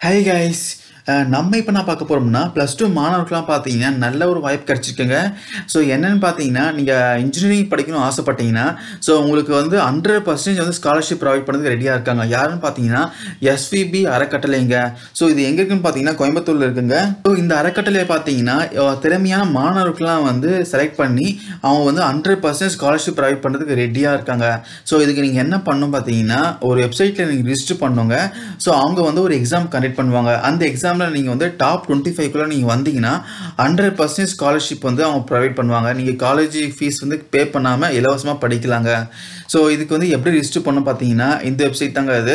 Hey guys, நம்ம இப்போ நான் பார்க்க போகிறோம்னா ப்ளஸ் டூ மாணவர்கள்லாம் பார்த்தீங்கன்னா நல்ல ஒரு வாய்ப்பு கிடச்சிருக்குங்க. ஸோ என்னென்னு பார்த்தீங்கன்னா நீங்கள் இன்ஜினியரிங் படிக்கணும் ஆசைப்பட்டீங்கன்னா ஸோ உங்களுக்கு வந்து ஹண்ட்ரட் பர்சன்டேஜ் வந்து ஸ்காலர்ஷிப் ப்ரொவைட் பண்ணுறதுக்கு ரெடியாக இருக்காங்க. யாருன்னு பார்த்தீங்கன்னா எஸ்விபி அறக்கட்டளைங்க. ஸோ இது எங்கே இருக்குன்னு பார்த்தீங்கன்னா கோயம்புத்தூரில் இருக்குங்க. ஸோ இந்த அறக்கட்டளையை பார்த்தீங்கன்னா திறமையான மாணவர்கள்லாம் வந்து செலக்ட் பண்ணி அவங்க வந்து ஹண்ட்ரட் பர்சன்ட் ஸ்காலர்ஷிப் ப்ரொவைட் பண்ணுறதுக்கு ரெடியாக இருக்காங்க. ஸோ இதுக்கு நீங்கள் என்ன பண்ணணும் பார்த்தீங்கன்னா ஒரு வெப்சைட்டில் நீங்கள் ரிஜிஸ்டர் பண்ணுங்க. ஸோ அவங்க வந்து ஒரு எக்ஸாம் கண்டக்ட் பண்ணுவாங்க. அந்த எக்ஸாம் எக்ஸாமில் நீங்கள் வந்து டாப் டுவெண்ட்டி ஃபைவ்க்குள்ளே நீங்கள் வந்தீங்கன்னா ஹண்ட்ரட் பர்சன்டேஜ் ஸ்காலர்ஷிப் வந்து அவங்க ப்ரொவைட் பண்ணுவாங்க. நீங்கள் காலேஜ் ஃபீஸ் வந்து பே பண்ணாமல் இலவசமாக படிக்கலாங்க. ஸோ இதுக்கு வந்து எப்படி ரிஜிஸ்டர் பண்ண பார்த்தீங்கன்னா இந்த வெப்சைட் தாங்க அது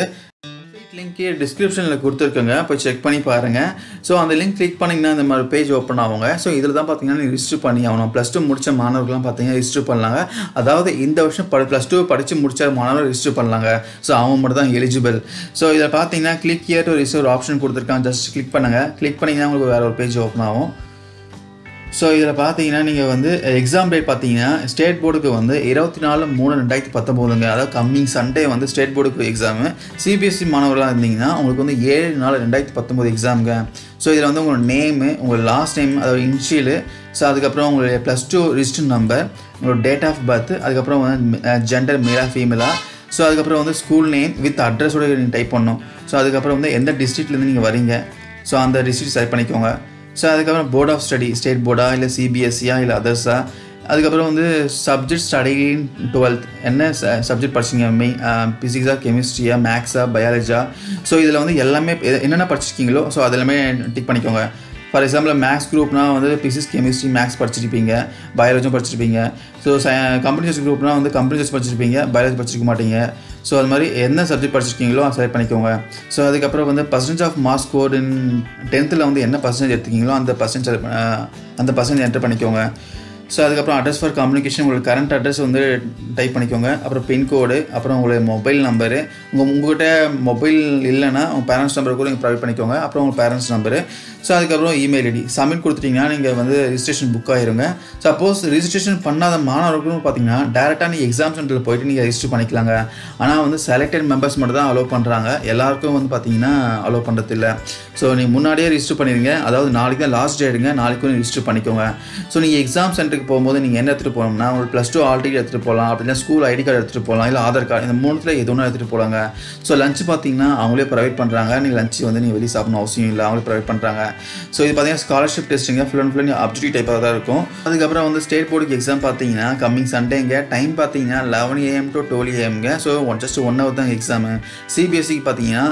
லிங்க் டிஸ்கிரிப்ஷனில் கொடுத்துருக்கோங்க. போய் செக் பண்ணி பாருங்கள் ஸோ அந்த லிங்க் கிளிக் பண்ணிங்கன்னா இந்த மாதிரி பேஜ் ஓப்பன் ஆகுங்க. ஸோ இதில் தான் பார்த்தீங்கன்னா நீங்கள் ரிஜிஸ்டர் பண்ணி ஆகணும். ப்ளஸ் டூ முடித்த மாணவர்கள்லாம் பார்த்தீங்கன்னா ரிஜிஸ்டர் பண்ணலாங்க. அதாவது இந்த வருஷம் படி ப்ளஸ் டூ படித்து முடித்த மாணவர் ரிஜிஸ்டர் பண்ணலாங்க. ஸோ அவங்க மட்டும் தான் எலிஜிபிள் ஸோ இதில் பார்த்தீங்கன்னா click year to reserve option கொடுத்துருக்காங்க. ஜஸ்ட் கிளிக் பண்ணுங்கள் கிளிக் பண்ணிங்கன்னா உங்களுக்கு வேறு ஒரு பேஜ் ஓப்பன் ஆகும். ஸோ இதில் பார்த்தீங்கன்னா நீங்கள் வந்து எக்ஸாம் டேட் பார்த்தீங்கன்னா ஸ்டேட் போர்டுக்கு வந்து இருபத்தி நாலு மூணு ரெண்டாயிரத்தி பத்தொம்போதுங்க. அதாவது கம்மிங் சண்டே வந்து ஸ்டேட் போர்டுக்கு எக்ஸாமு சிபிஎஸ்சி மாணவர்களாக இருந்தீங்கன்னா உங்களுக்கு வந்து ஏழு நாலு ரெண்டாயிரத்தி பத்தொம்போது எக்ஸாமுங்க ஸோ இதில் வந்து உங்களோட நேமு உங்கள் லாஸ்ட் நேம் அதாவது இன்ஷியலு ஸோ அதுக்கப்புறம் உங்களுடைய ப்ளஸ் டூ ரிஜிஸ்டர் நம்பர் உங்களோட டேட் ஆஃப் பர்த் அதுக்கப்புறம் வந்து ஜெண்டர் மேலா ஃபீமேலா ஸோ அதுக்கப்புறம் வந்து ஸ்கூல் நேம் வித் அட்ரஸோட நீங்கள் டைப் பண்ணணும். ஸோ அதுக்கப்புறம் வந்து எந்த டிஸ்ட்ரிக்ட்லேருந்து நீங்கள் வரீங்க? ஸோ அந்த டிஸ்ட்ரிக்ட் செலக்ட் பண்ணிக்கோங்க. ஸோ அதுக்கப்புறம் போர்ட் ஆஃப் ஸ்டடி ஸ்டேட் போர்டா இல்லை சிபிஎஸ்சியா இல்லை அதர்ஸா அதுக்கப்புறம் வந்து சப்ஜெக்ட் ஸ்டடி டுவெல்த் என்ன சப்ஜெக்ட் படிச்சிங்க மெய் ஃபிசிக்ஸா கெமிஸ்ட்ரியா மேக்ஸா பயாலஜா ஸோ இதில் வந்து எல்லாமே என்னென்ன படிச்சிருக்கீங்களோ ஸோ அதெல்லாமே டிக் பண்ணிக்கோங்க. ஃபார் எக்ஸாம்பிள் மேக்ஸ் குரூப்னால் வந்து பிசிக்ஸ் கெமிஸ்ட்ரி மேக்ஸ் படிச்சிருப்பீங்க பயாலஜியும் படிச்சிருப்பீங்க. ஸோ கம்பெனி குரூப்னால் வந்து கம்ப்யூட்டர்ஸ் படிச்சிருப்பீங்க பயாலஜி படிச்சிருக்க மாட்டீங்க. ஸோ அது மாதிரி என்ன சப்ஜெக்ட் படிச்சிருக்கீங்களோ செலக்ட் பண்ணிக்கோங்க. ஸோ அதுக்கப்புறம் வந்து percentage of marks score in டென்த்தில் வந்து என்ன பர்சன்டேஜ் எடுத்துக்கீங்களோ அந்த பர்சன்டேஜ் அந்த பர்சன்டேஜ் என்டர் பண்ணிக்கோங்க. ஸோ அதுக்கப்புறம் அட்ரஸ் ஃபார் கம்யூனிகேஷன் உங்களுக்கு கரண்ட் அட்ரஸ் வந்து டைப் பண்ணிக்கோங்க. அப்புறம் பின்கோடு அப்புறம் உங்களுடைய மொபைல் நம்பரு உங்கள் உங்கள்கிட்ட மொபைல் இல்லைன்னா உங்கள் பேரண்ட்ஸ் நம்பர் கூட நீங்கள் ப்ரொவைட் பண்ணிக்கோங்க. அப்புறம் உங்கள் பேரண்ட்ஸ் நம்பரு ஸோ அதுக்கப்புறம் இமெயில் ஐடி சப்மிட் கொடுத்துட்டிங்கன்னா நீங்கள் வந்து ரிஜிஸ்ட்ரேஷன் புக் ஆயிருங்க. சப்போஸ் ரிஜிஸ்ட்ரேஷன் பண்ணாத மாணவர்களும் பார்த்தீங்கன்னா டேரெக்டாக நீங்கள் எக்ஸாம் சென்டரில் போயிட்டு நீங்கள் ரெஜிஸ்டர் பண்ணிக்கலாங்க. ஆனால் வந்து செலக்டட் மெம்பர்ஸ் மட்டும் தான் அலோவ் பண்ணுறாங்க எல்லாருக்கும் வந்து பார்த்தீங்கன்னா அலோவ் பண்ணுறதில்ல ஸோ நீங்கள் முன்னாடியே ரிஜிஸ்டர் பண்ணிடுங்க. அதாவது நாளைக்கு தான் லாஸ்ட் எடுங்க. நாளைக்குள்ள ரிஜிஸ்டர் பண்ணிக்கோங்க. ஸோ நீங்கள் எக்ஸாம் சென்டர் சென்டருக்கு போகும்போது நீங்கள் என்ன எடுத்துகிட்டு போகணும்னா உங்களுக்கு ப்ளஸ் டூ ஆல் டிக்கெட் எடுத்துகிட்டு போகலாம். அப்படின்னா ஸ்கூல் ஐடி கார்டு எடுத்துகிட்டு போகலாம். இல்லை ஆதார் கார்டு இந்த மூணுத்தில் எது ஒன்று எடுத்துகிட்டு போகலாங்க ஸோ லஞ்ச் பார்த்தீங்கன்னா அவங்களே ப்ரொவைட் பண்ணுறாங்க நீங்கள் லஞ்ச் வந்து நீங்கள் வெளியே சாப்பிடணும் அவசியம் இல்லை. அவங்களே ப்ரொவைட் பண்ணுறாங்க ஸோ இது பார்த்தீங்கன்னா ஸ்காலர்ஷிப் டெஸ்ட்டுங்க ஃபுல் அண்ட் ஃபுல் அப்டிடியூ டைப்பாக தான் இருக்கும். அதுக்கப்புறம் வந்து ஸ்டேட் போர்டுக்கு எக்ஸாம் பார்த்தீங்கன்னா கம்மிங் சண்டேங்க டைம் பார்த்தீங்கன்னா eleven AM to twelve ஏஎம்ங்க so one just one hour தான் எக்ஸாமு சிபிஎஸ்சிக்கு பார்த்தீங்கன்னா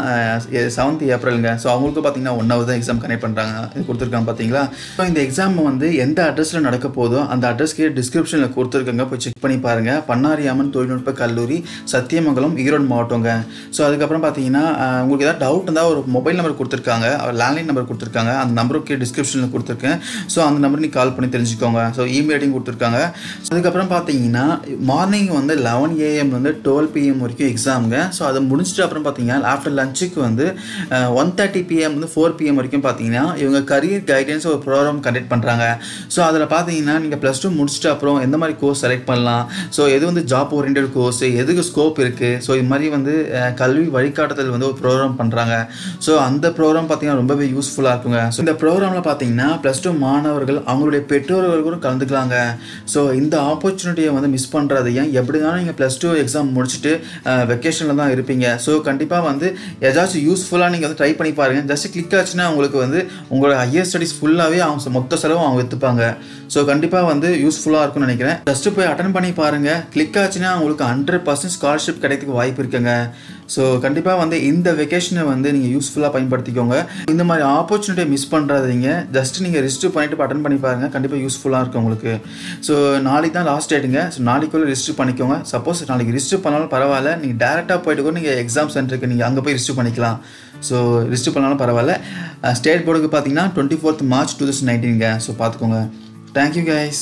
செவன்த் ஏப்ரலுங்க ஸோ அவங்களுக்கு பார்த்தீங்கன்னா ஒன் ஹவர் தான் எக்ஸாம் கனெக்ட் பண்ணுறாங்க இது கொடுத்துருக்காங்க பார்த்தீங்களா ஸோ இந்த எக்ஸாம் வந்து எந்த அட்ரஸில் நடக்க போதோ அந்த அட்ரஸ்க்கு டிஸ்கிரிப்ஷனில் கொடுத்துருக்கங்க. போய் செக் பண்ணி பாருங்கள் பன்னாரியாமன் தொழில்நுட்ப கல்லூரி சத்தியமங்கலம் ஈரோடு மாவட்டங்க. ஸோ அதுக்கப்புறம் பார்த்தீங்கன்னா உங்களுக்கு ஏதாவது டவுட் இருந்தால் ஒரு மொபைல் நம்பர் கொடுத்துருக்காங்க. லேண்ட்லைன் நம்பர் கொடுத்துருக்காங்க. அந்த நம்பருக்கு டிஸ்கிரிப்ஷனில் கொடுத்துருக்கேன். ஸோ அந்த நம்பர் நீங்கள் கால் பண்ணி தெரிஞ்சுக்கோங்க. ஸோ இமெயில் ஐடியும் கொடுத்துருக்காங்க. அதுக்கப்புறம் பார்த்தீங்கன்னா மார்னிங் வந்து லெவன் ஏஎம் வந்து டுவெல் பிஎம் வரைக்கும் எக்ஸாமுங்க ஸோ அதை முடிஞ்சிட்டு அப்புறம் பார்த்தீங்கன்னா ஆஃப்டர் லஞ்சுக்கு வந்து ஒன் தேர்ட்டி பிஎம் வந்து ஃபோர் பிஎம் வரைக்கும் பார்த்தீங்கன்னா இவங்க கரியர் கைடன்ஸ் ஒரு ப்ரோக்ராம் கண்டக்ட் பண்ணுறாங்க ஸோ அதில் பார்த்தீங்கன்னா நீங்கள் ப்ளஸ் டூ முடிச்சுட்டு அப்புறம் எந்த மாதிரி கோர்ஸ் செலக்ட் பண்ணலாம்? ஸோ எது வந்து ஜாப் ஓரியன்ட் கோர்ஸ் எதுக்கு ஸ்கோப் இருக்குது ஸோ இது மாதிரி வந்து கல்வி வழிகாட்டுதல் வந்து ஒரு ப்ரோக்ராம் பண்ணுறாங்க ஸோ அந்த ப்ரோக்ராம் பார்த்தீங்கன்னா ரொம்பவே யூஸ்ஃபுல்லாக இருக்குங்க. ஸோ இந்த ப்ரோக்ராமில் பார்த்தீங்கன்னா ப்ளஸ் டூ மாணவர்கள் அவங்களுடைய பெற்றோர்கள் கூட கலந்துக்கலாங்க. ஸோ இந்த ஆப்பர்ச்சுனிட்டியை வந்து மிஸ் பண்ணுறது ஏன் எப்படினாலும் நீங்கள் ப்ளஸ் டூ எக்ஸாம் முடிச்சுட்டு வெக்கேஷனில் தான் இருப்பீங்க. ஸோ கண்டிப்பாக வந்து ஏதாச்சும் யூஸ்ஃபுல்லாக நீங்கள் வந்து ட்ரை பண்ணி பாருங்கள் ஜஸ்ட் கிளிக் ஆச்சுன்னா உங்களுக்கு வந்து உங்களோட ஹையர் ஸ்டடீஸ் ஃபுல்லாகவே அவங்க மொத்த செலவும் அவங்க விற்றுப்பாங்க ஸோ கண்டிப்பாக வந்து யூஸ்ஃபுல்லாக இருக்கும்னு நினைக்கிறேன். ஜஸ்ட்டு போய் அட்டன் பண்ணி பாருங்கள் கிளிக் ஆச்சுன்னா உங்களுக்கு ஹண்ட்ரட் பர்சன்ட் ஸ்காலர்ஷிப் கிடைக்கிறதுக்கு வாய்ப்பு இருக்குங்க. ஸோ கண்டிப்பாக வந்து இந்த வெக்கேஷனை வந்து நீங்கள் யூஸ்ஃபுல்லாக பயன்படுத்திக்கோங்க. இந்த மாதிரி ஆப்பர்ச்சுனிட்டியை மிஸ் பண்ணுறாதீங்க ஜஸ்ட் நீங்கள் ரிஜிஸ்டர் பண்ணிட்டு அட்டன் பண்ணி பாருங்கள் கண்டிப்பாக யூஸ்ஃபுல்லாக இருக்கும் உங்களுக்கு. ஸோ நாளைக்கு தான் லாஸ்ட் டேட்டுங்க ஸோ நாளைக்குள்ளே ரிஜிஸ்டர் பண்ணிக்கோங்க. சப்போஸ் நாளைக்கு ரிஜிஸ்டர் பண்ணாலும் பரவாயில்ல. நீங்கள் டேரெக்டாக போயிட்டு கூட நீங்கள் எக்ஸாம் சென்டருக்கு நீங்கள் அங்கே போய் ரிஜிஸ்டர் பண்ணிக்கலாம். ஸோ ரிஜிஸ்டர் பண்ணாலும் பரவாயில்ல. ஸ்டேட் போர்டுக்கு பார்த்தீங்கன்னா twenty fourth March two thousand நைன்டீனுங்க so பார்த்துக்கோங்க Thank you guys.